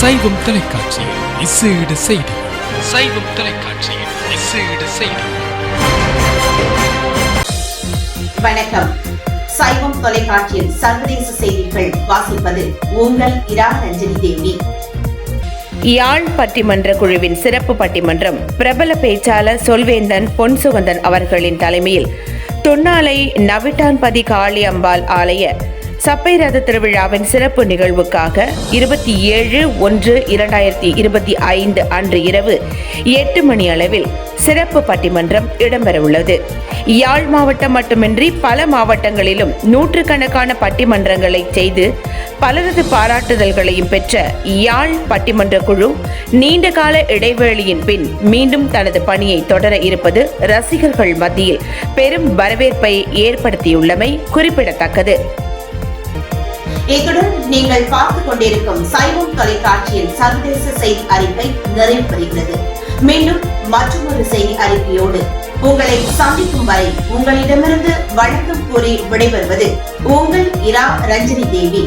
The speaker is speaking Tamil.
சைவம் தொலைக்காட்சியில் இசையிட செய்திகள் சைவம் தொலைக்காட்சியில் இசையிட செய்திகள் வணக்கம். சைவம் தொலைக்காட்சியில் சர்வதேச செய்திகள் வாசிப்பது உங்கள் இரா ரஞ்சனி தேவி. யாழ் பட்டிமன்ற குழுவின் சிறப்பு பட்டிமன்றம் பிரபல பேச்சாளர் சொல்வேந்தன் பொன்சுகந்தன் அவர்களின் தலைமையில் தொன்னாலை நவிட்டான்பதி காளி அம்பாள் ஆலய சப்பை ரத திருவிழாவின் சிறப்பு நிகழ்வுக்காக இருபத்தி ஏழு ஒன்று இரண்டாயிரத்தி இருபத்தி ஐந்து அன்று இரவு எட்டு மணி அளவில் சிறப்பு பட்டிமன்றம் இடம்பெறவுள்ளது. யாழ் மாவட்டம் மட்டுமின்றி பல மாவட்டங்களிலும் நூற்றுக்கணக்கான பட்டிமன்றங்களை செய்து பலரது பாராட்டுதல்களையும் பெற்ற யாழ் பட்டிமன்ற குழு நீண்ட கால இடைவேளையின் பின் மீண்டும் தனது பணியை தொடர இருப்பது ரசிகர்கள் மத்தியில் பெரும் வரவேற்பை ஏற்படுத்தியுள்ளமை குறிப்பிடத்தக்கது. இத்துடன் நீங்கள் பார்த்து கொண்டிருக்கும் சைவம் தொலைக்காட்சியின் சர்வதேச செய்தி அறிக்கை நிறைவு பெறுகிறது மீண்டும் மற்றொரு செய்தி அறிக்கையோடு உங்களை சந்திக்கும் வரை உங்களிடமிருந்து வணக்கம் கூறி விடைபெறுவது உங்கள் இரா ரஞ்சனி தேவி.